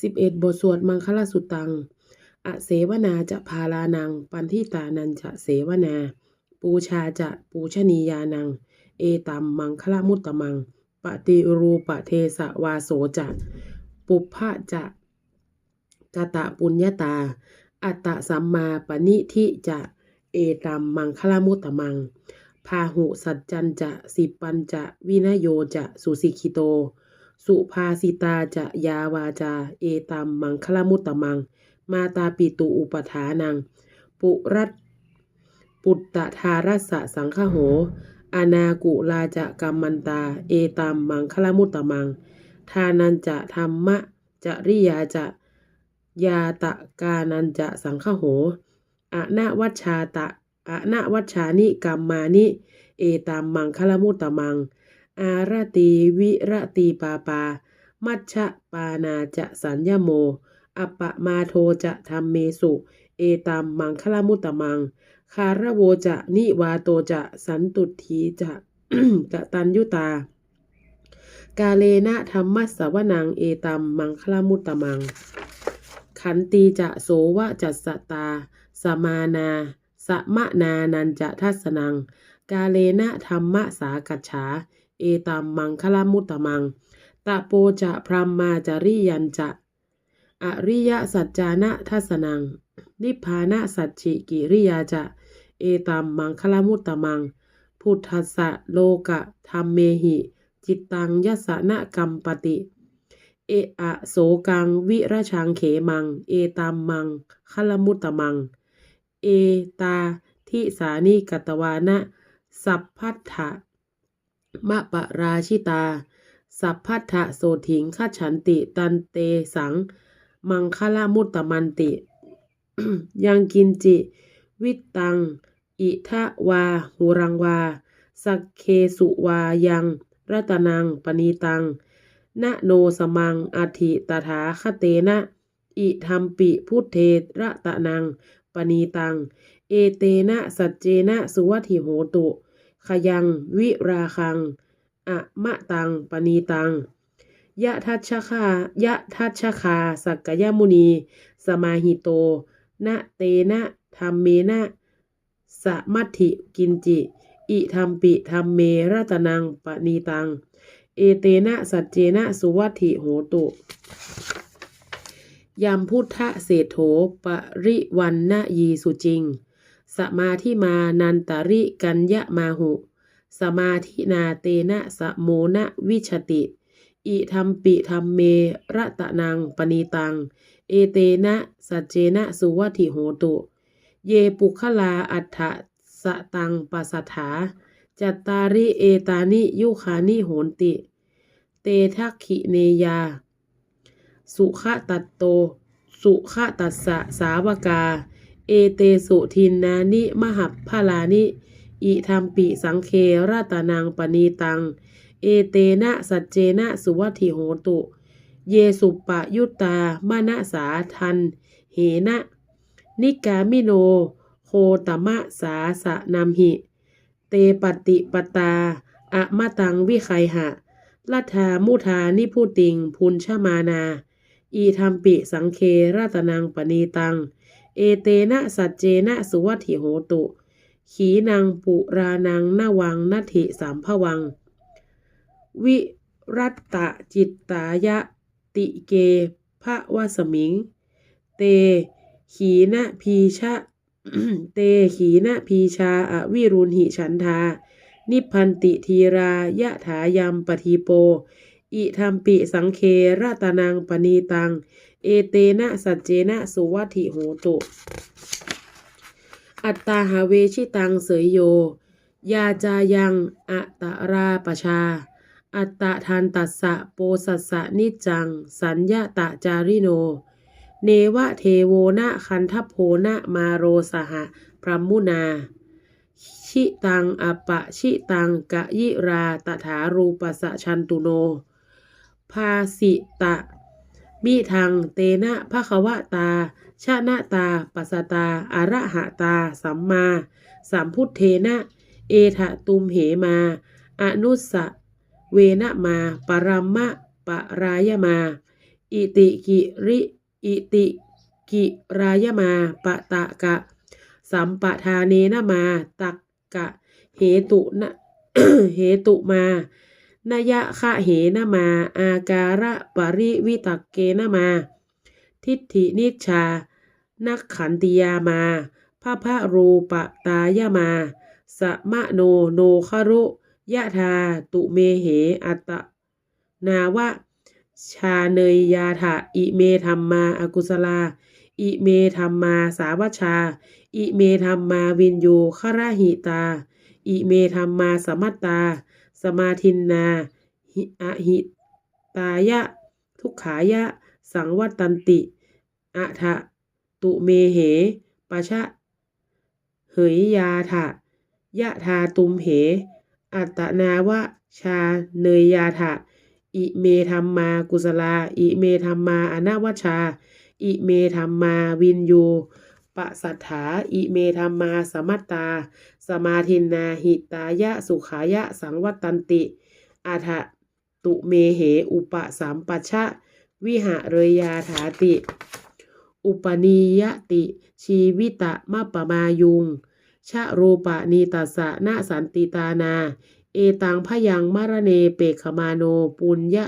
สิบเอ็ดบทสวดมังคลสุตัง อเสวนาจะพาลานัง ปันทิตานันจะเสวนา ปูชาจะปูชนียานัง เอตัมมังคลมุตตมัง ปฏิรูปเทสวาโสจะ ปุพพะจะกตะปุญญาตา อัตตะสัมมาปณิทิจะ เอตัมมังคลมุตตมัง พาหุสัจจันจะสิปัญจะวินโยจะสุสิกิโต สุภาสิตาจะยาวาจา เอตัมมังคลมุตตมัง มาตาปิตุอุปถานัง ปุรัตปุตตะทารัสสะสังฆโห อนากุลาจะกัมมันตา เอตัมมังคลมุตตมัง ทานันจะธรรมะจะริยาจะยาตะกานันจะสังฆโหอะนะวัชชาตะอะนะวัชชานิกัมมานิ เอตัมมังคลมุตตมัง อาราตีวิรตีปาปา มัชฌะปานาจะสัญญโม อัปปะมาโทจะธรรมเมสุ เอตัมมังคลมุตตมัง คาระโวจะนิวาโตจะสันตุทีจะกะตัญยุตา กาเลนะธรรมัสสวนังเอตัมมังคลมุตตมัง ขันตีจะโสวะจัสสตา สมานาสมะนานันจะทัสนัง กาเลนะธรรมะสากัจฉา เอตัมมังคลามุตตมัง ตะโปจะพรหมมาจริยันจะ อริยสัจจานะทัสนัง นิพพานะสัจฉิกิริยาจะ เอตัมมังคลามุตตมัง พุทธัสสะโลกะธรรมเมหิ จิตตังยสนะกัมปติ เออะโสกังวิรชังเขมัง เอตัมมังคลมุตตมัง เอตาทิสานิกตวานะ สัพพัทธะ มะปะราชิตา สัพพัทธะโสถิงขฉันติ ตันเตสัง มังคลมุตตมันติ ยังกินจิ วิตตัง อิทะวา หูรังวา สักเคสุวายัง รัตนังปณีตัง นะโนสมังอาทิตถาคเตนะ อิธรรมปิพุทเทระตะนังปณีตัง เอเตนะสัจเจนะสุวัติโหตุ ขยัง วิราคัง อะมะตัง ปณีตัง ยะทัชคายะทัชคา สักกยมุนี สมาหิโต นะเตนะธรรมเมนะสะมัตถิกินจิ อิธรรมปิธรรมเมรัตนังปณีตัง เอเตนะสัจเจนะสุวัติโหตุยามพุทธเศรษโถปริวันนะยีสุจริง สมาธิมานันตริกัญญะมาหุ สมาธินาเตนะสะโมนะวิชติ อิธรรมปิธรรมเมระตะนังปณีตัง เอเตนะสัจเจนะสุวัติโหตุ เยปุคลาอัฏฐสตังปัสสถา จัตตาริเอตานิยุคานิโหนติ เตทักขิเนยา สุขะตัตโต สุขะตัสสะสาวกา เอเตสุทินนานิมหัพพลานิ อิธรรมปิสังเคราตานังปณีตัง เอเตนะสัจเจนะสุวัติโหตุ เยสุปะยุตตามนะสาทัน เหนะ นิกามิโน โคตมะสาสะนามหิ เตปฏิปตาอะมะตังวิไคหะลัทธามุทานิพุติง พุนชมานา อีธรรมปิสังเคราตนังปณีตัง เอเตนะสัจเจนะสุวัติโหตุ ขีนังปุรานังนวังนัตถิสามภวัง วิรัตตะจิตตายะติเกภะวสมิง เต ขีนะพีชะเตขีนะพีชาอวิรุณหิฉันทา นิพันติทีรายะถายัมปทีโป อิธรรมปิสังเคราตานังปณีตัง เอเตนะสัจเจนะสุวัติโหตุอัตตาหาเวชิตังเสยโย ยาจายังอัตตราปชา อัตตะทันตัสสะโปสัสสะนิจจัง สัญญาตะจาริโน เนวะเทโวนะคันทโพนะมาโรสหะพรหมุนา ชิตังอปะชิตังกะยิราตถารูปสะชันตุโน ภาสิตะ มิทังเตนะภะคะวะตา ชานะตา ปัสตาอะระหะตา สัมมาสัมพุทเทนะ เอทะตุมเหมา อนุสสะเวนะมา ปรัมมะปรายมา อิติกิริ อิติกิรายมาปะตะกะ สัมปทาเนนะมา ตักกะ เหตุนะเหตุมา นยะคะเหนะมา อาการะปริวิตักเกนะมา ทิฏฐินิชา นักขันติยามาพระพะรูปตายมา สมะโนโนคารุยะธาตุเมเหอัตนาวะ ชาเนยยาถะอิเมธรรมมาอากุศลา อิเมธรรมมาสาวชา อิเมธรรมมาวินโยคระหิตา อิเมธรรมมาสมัตตา สมาทินนาหิอหิตายะ ทุกขายะ สังวัตันติอะทะตุเมเหปะชะ เหยยาถะยะทาตุมเห อัตนาวะชาเนยยาถะอิเมธรรมมากุศลา อิเมธรรมมาอนาวชา อิเมธรรมมาวินโยปะสัทธาอิเมธรรมมาสมัตตา สมาทินาหิตายะสุขายะสังวัตตันติอาทะตุเมเหอุปสัมปัชชะ วิหะเรยาถาติ อุปนียติ ชีวิตะมะปะมายุง ชะรูปะนีตัสะนะสันติตานา เอตังพยังมรเนเปกขมาโนปุญญะ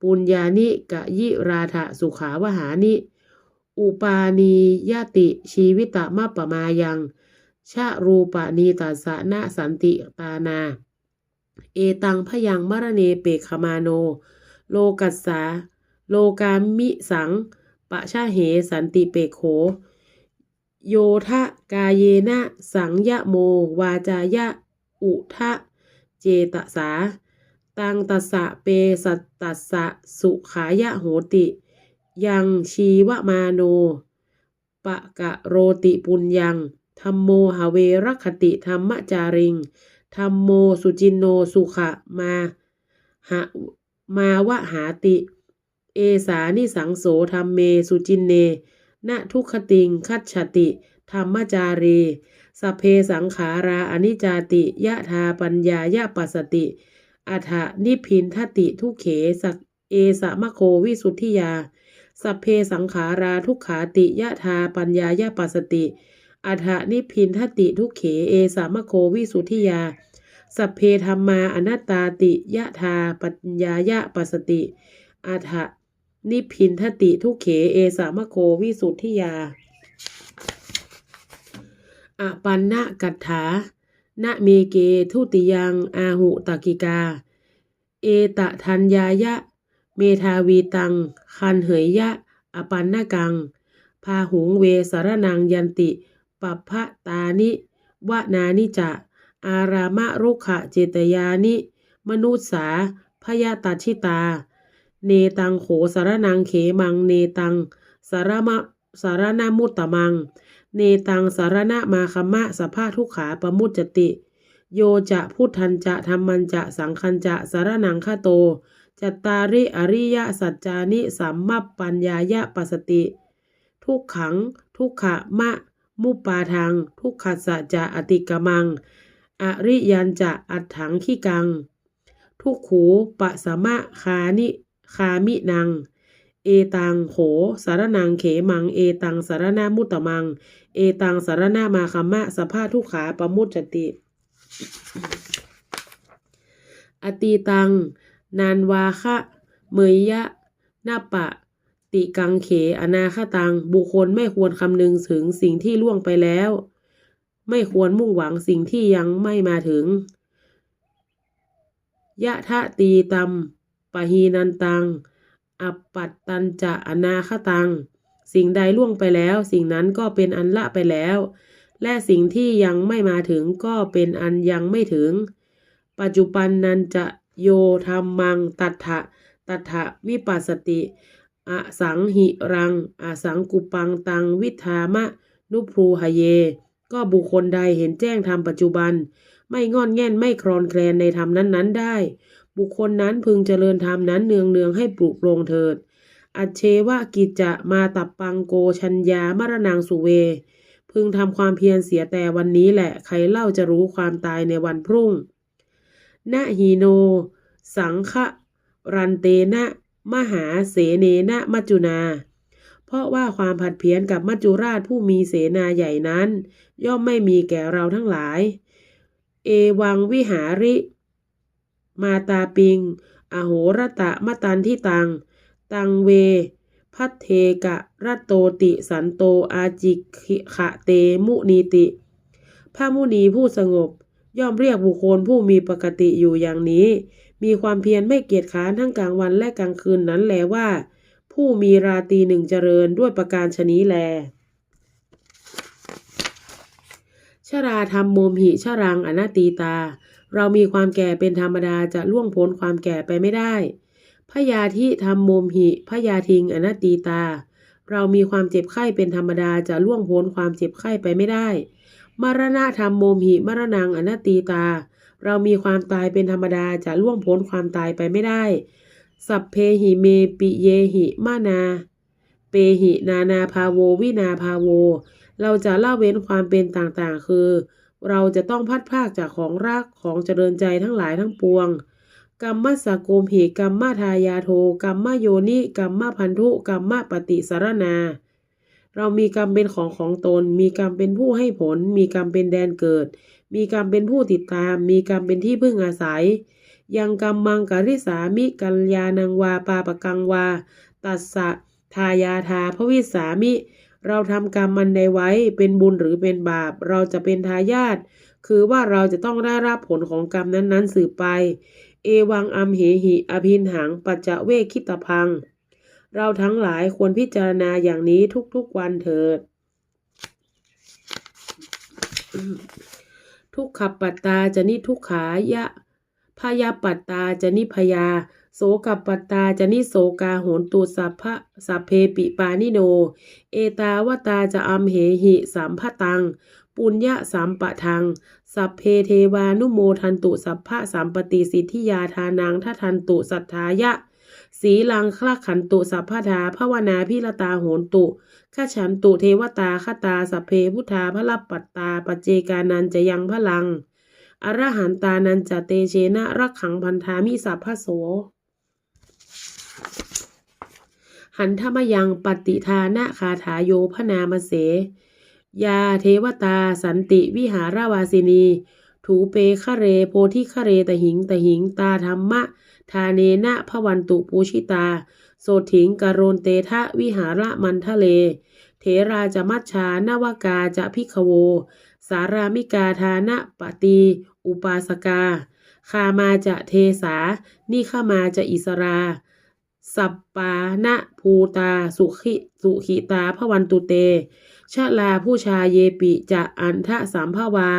ปุญญานิกะยิราธะสุขาวหานิ อุปานียติชีวิตะมะปะมายัง ชะรูปะนีตัสสะนะสันติตานา เอตังพยังมรเนเปกขมาโน โลกัสสาโลกามิสัง ปะชะเหสันติเปโข โยทะกาเยนะสังยะโม วาจายะ อุทะเจตสา ตังตัสสะเปสัตตัสสะสุขายะโหติ ยังชีวมาโน ปะกะโรติปุญญัง ธรรมโมหเวรคติธรรมจาริงธรรมโมสุจินโนสุขะมาหะมาวะหาติ เอสานิสังโสธรรมเมสุจินเนนะทุกขติงคัจฉติธรรมจารีสพเพสังขาราอนิจจาติยะธาปัญญายะปัสสติ อัฏฐนิพินทติทุเขสักเอสะมะโควิสุทธิยาสัพเพสังขาราทุกขาติยะธาปัญญายะปัสสติ อัฏฐนิพินทติทุกเขเอสามะโควิสุทธิยา สัพเพธรรมาอนัตตาติยะธาปัญญายะปัสติอัฏฐนิพินทติทุกเขเอสามะโควิสุทธิยาอปันนะกัตถานะเมเกทุติยังอาหุตกิกา เอตะทัญญายะ เมทาวีตัง คันเหยยะ อปันนะกัง พาหุงเวสารนังยันติ ปัพพะตานิวนานิจะ อารามะรุขะเจตยานิ มนุษสาพยาตัชิตา เนตังโขสารนังเขมัง เนตังสารมะสารนามุตตะมัง เนตังสารณะมาคมะสภาทุกขาปมุจจติ โยจะพุทธันจะธรรมันจะสังคันจะสารนังฆาโต จัตตาริอริยสัจจานิสัมมัปปัญญายะปัสสติ ทุกขังทุกขะมะ มุปปาทังทุกขัสะจะอติกมัง อริยันจะอัฏฐังขี้กัง ทุกขูปะสมะคานิคามินัง เอตังโขสารนังเขมัง เอตังสารนามุตตะมัง เอตังสารนามาคมะสภาทุกขาปมุจจติ อตีตังนานวาคะ เมยยะนาปะ ติกังเข อนาคตัง บุคคลไม่ควรคำนึงถึงสิ่งที่ล่วงไปแล้ว ไม่ควรมุ่งหวังสิ่งที่ยังไม่มาถึง ยะทะตีตัมปะหีนันตัง อัปปัตตันจะอนาคตัง สิ่งใดล่วงไปแล้ว สิ่งนั้นก็เป็นอันละไปแล้ว และสิ่งที่ยังไม่มาถึงก็เป็นอันยังไม่ถึง ปัจจุบันนันจะโยธรรมัง ตัทธะตัทธะวิปัสสติ อสังหิรัง อสังกุปังตังวิธามะ นุพูหเย ก็บุคคลใดเห็นแจ้งธรรมปัจจุบัน ไม่งอนแง่นไม่คลอนแคลนในธรรมนั้นๆ ได้ บุคคลนั้นพึงเจริญธรรมนั้นเนืองเนืองให้ปลุกโปรงเถิด อัจเชวะกิจจะมาตับปังโกชัญญามรณังสุเว พึงทำความเพียรเสียแต่วันนี้แหละ ใครเล่าจะรู้ความตายในวันพรุ่ง นะฮีโน สังฆรันเตนะ มหาเสเนนะมัจจุนา เพราะว่าความผัดเพี้ยนกับมัจจุราชผู้มีเสนาใหญ่นั้น ย่อมไม่มีแก่เราทั้งหลาย เอวังวิหาริ มาตาปิง อโหรตะมะตันที่ตัง ตังเว พัทเทกะรัตโตติสันโตอาจิขิขะเตมุนีติพระมุนีผู้สงบย่อมเรียกบุคคลผู้มีปกติอยู่อย่างนี้ มีความเพียรไม่เกียจค้านทั้งกลางวันและกลางคืนนั้นแลว่า ผู้มีราตีหนึ่งเจริญด้วยประการชนี้แล ชราธรรมโมมหิชรังอนาตีตา เรามีความแก่เป็นธรรมดาจะล่วงพ้นความแก่ไปไม่ได้พยาธิธรรมโมมหิพยาทิงอนาตีตา เรามีความเจ็บไข้เป็นธรรมดาจะล่วงพ้นความเจ็บไข้ไปไม่ได้ มรณะธรรมโมมหิมรณังอนาตีตา เรามีความตายเป็นธรรมดาจะล่วงพ้นความตายไปไม่ได้ สัพเพหิเมปิเยหิมานา เปหินานาภาโววินาภาโว เราจะละเว้นความเป็นต่างๆ คือ เราจะต้องพัดพรากจากของรักของเจริญใจทั้งหลายทั้งปวงกรรมสกโกมหิกรรมทายาโทกรรมโยนิกรรมพันธุกรรมปฏิสารนา เรามีกรรมเป็นของของตน มีกรรมเป็นผู้ให้ผล มีกรรมเป็นแดนเกิด มีกรรมเป็นผู้ติดตาม มีกรรมเป็นที่พึ่งอาศัย ยังกรรมังกริสามิกัลยานังวาปาปกังวา ตัสสะทายาทาพระวิสามิ เราทำกรรมมันใดไว้เป็นบุญหรือเป็นบาป เราจะเป็นทายาทคือว่าเราจะต้องได้รับผลของกรรมนั้นๆสืบไป เอวังอัมเหหิ อภินหัง ปัจจเวคิตพัง เราทั้งหลายควรพิจารณาอย่างนี้ทุกๆวันเถิด ทุกขปัตตาจะนิทุกขายะพยาปัตตาจะนิพยา โสกปัตตาจะนิโสกาโหนตุสัพพะสัพเพปิปานิโน เอตาวตาจะอัมเหหิสัมภตัง ปุญญะสัมปะทัง สัพเพเทวานุโมทันตุสัพพะสัมปติสิทธิยาทานังทัทันตุสัทธายะ สีลังคลขันตุสัพพทาภวนาพิรตาโหนตุข้าฉันตุเทวตาคตาสัพเพพุทธาพระลับปัตตาปเจกานันจะยังพลัง อรหันตานันจะเตเชนะรักขังพันธามิสัพพโส หันธรรมยังปฏิทานะคาถาโยพนามเส ยาเทวตาสันติวิหารวาสินี ถูเปคะเรโพธิคะเรตหิงตหิงตาธรรมะ ทาเนนะพวันตุปูชิตา โสถิงกโรนเตทะวิหาระมันทะเลเถราจะมัชชานวกาจะพิขโว สารามิกาทานะปฏิอุปาสกา คามาจะเทสา นิขามาจะอิสราสัปปานะภูตาสุขิสุขิตาพวันตุเต ชะลาผู้ชาเยปิจะอันทะสามภาวา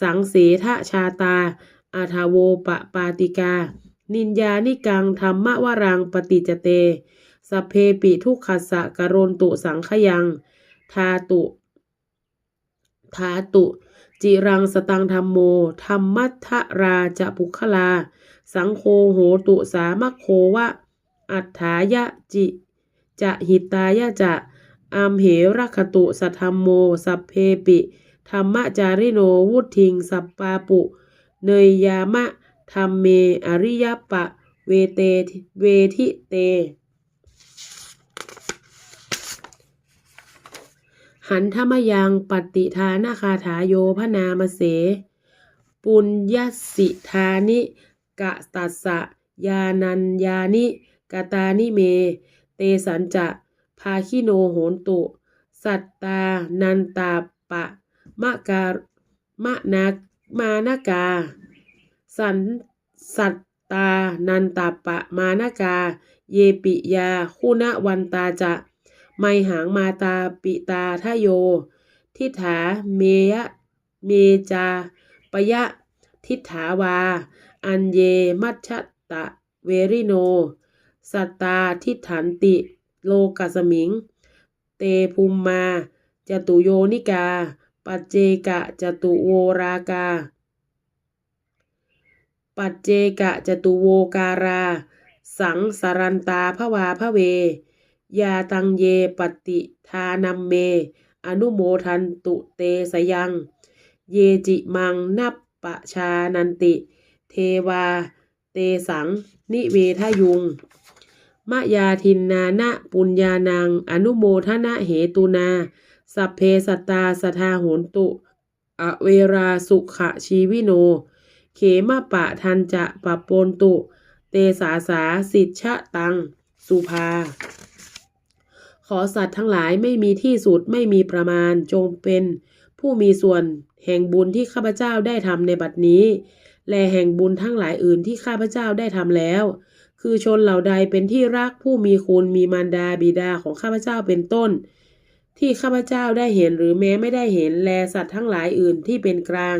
สังเสทะชาตาอาทาโวปะปาติกา นินยานิกังธรรมวรังปฏิจเต สเพปิทุกขัสสะกรนตุสังขยัง ทาตุทาตุ จิรังสตังธรรมโม ธรรมัทธราจะปุคลา สังโฆโหตุสามะโควะ อัฏฐายะจิ จะหิตายะจะอัมเหรคตุสัธรรมโม สัพเพปิ ธรรมจาริโนวุทิง สัปปาปุ เนยยามะ ธรรมเมอริยปะเวเตเวทิเต หันธรรมยังปฏิทานาคาถาโยพนามเส ปุญญสิทานิกะตัสสะยานัญญานิกตานิเม เตสันจะภาคิโนโหนตุ สัตตานันตาปะมะกามะนามานากา สันสัตตา นันตาปะมานากา เยปิยา คุณวันตาจะ ไมหังมาตาปิตาทะโย ทิฏฐาเมยะเมจาปยะ ทิฏฐาวา อันเยมัชชตะเวริโน สัตตาทิฐันติ โลกัสมิง เตภูมมาจตุโยนิกา ปัจเจกะจตุโวรากา ปัจเจกะจตุโวการา สังสารันตาภวาพระเว ยาตังเยปฏิทานัมเม อนุโมทันตุเตสยัง เยจิมังนับปะชานันติ เทวา เตสัง นิเวทยุง มะยาทินนานะปุญญานัง อนุโมทนะเหตุนา สัพเพสตตาสทาโหนตุ อเวราสุขะชีวิโน เขมะปะทันจะปะปนตุ เตสาสาสิทชะตัง สุภา ขอสัตว์ทั้งหลายไม่มีที่สุดไม่มีประมาณจงเป็นผู้มีส่วนแห่งบุญที่ข้าพเจ้าได้ทำในบัดนี้ และแห่งบุญทั้งหลายอื่นที่ข้าพเจ้าได้ทำแล้ว คือชนเหล่าใดเป็นที่รักผู้มีคุณมีมารดาบิดาของข้าพเจ้าเป็นต้น ที่ข้าพเจ้าได้เห็นหรือแม้ไม่ได้เห็นแลสัตว์ทั้งหลายอื่นที่เป็นกลาง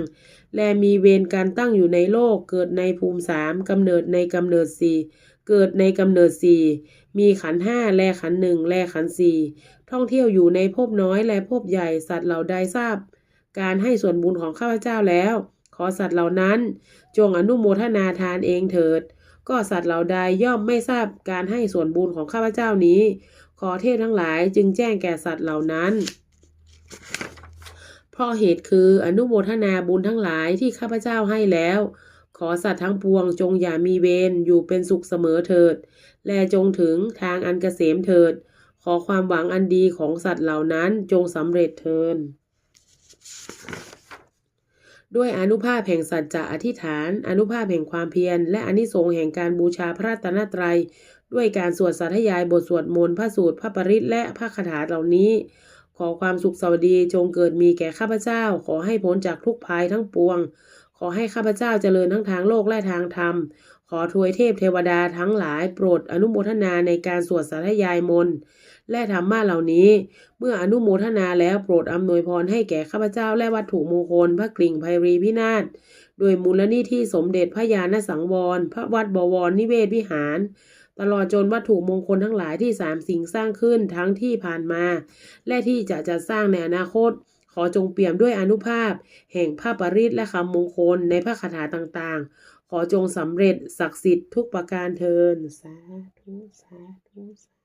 และมีเวรการตั้งอยู่ในโลก เกิดในภูมิสามกำเนิดในกำเนิดสี่เกิดในกำเนิดสี่มีขันห้าแลขันหนึ่งแลขันสี่ท่องเที่ยวอยู่ในภพน้อยและภพใหญ่สัตว์เหล่าใดทราบ การให้ส่วนบุญของข้าพเจ้าแล้ว ขอสัตว์เหล่านั้น จงอนุโมทนาทานเองเถิด ก็สัตว์เหล่าใดย่อมไม่ทราบการให้ส่วนบุญของข้าพเจ้านี้ ขอเทพทั้งหลายจึงแจ้งแก่สัตว์เหล่านั้น เพราะเหตุคืออนุโมทนาบุญทั้งหลายที่ข้าพเจ้าให้แล้ว ขอสัตว์ทั้งปวงจงอย่ามีเวรอยู่เป็นสุขเสมอเถิด และจงถึงทางอันเกษมเถิด ขอความหวังอันดีของสัตว์เหล่านั้นจงสำเร็จเทินด้วยอนุภาพแห่งสัจจะอธิษฐาน อนุภาพแห่งความเพียร และอนิสงส์แห่งการบูชาพระตนตรัย ด้วยการสวดสาธยายบทสวดมนต์พระสูตรพระปริตและพระคาถาเหล่านี้ ขอความสุขสวัสดีจงเกิดมีแก่ข้าพเจ้า ขอให้พ้นจากทุกภัยทั้งปวง ขอให้ข้าพเจ้าเจริญทั้งทางโลกและทางธรรม ขอทวยเทพเทวดาทั้งหลายโปรดอนุโมทนาในการสวดสาธยายมนต์และธรรมะเหล่านี้ เมื่ออนุโมทนาแล้วโปรดอำนวยพรให้แก่ข้าพเจ้าและวัตถุมงคลพระกริ่งไพรีพินาศโดยมูลนิธิสมเด็จพระญาณสังวร พระวัดบวรนิเวศวิหาร ตลอดจนวัตถุมงคลทั้งหลายที่สามสิ่งสร้างขึ้นทั้งที่ผ่านมา และที่จะจัดสร้างในอนาคต ขอจงเปี่ยมด้วยอนุภาพ แห่งพระปริศและคำมงคลในพระคาถาต่างๆ ขอจงสำเร็จศักดิ์สิทธิ์ทุกประการเทินสาธุสาธุสาธุ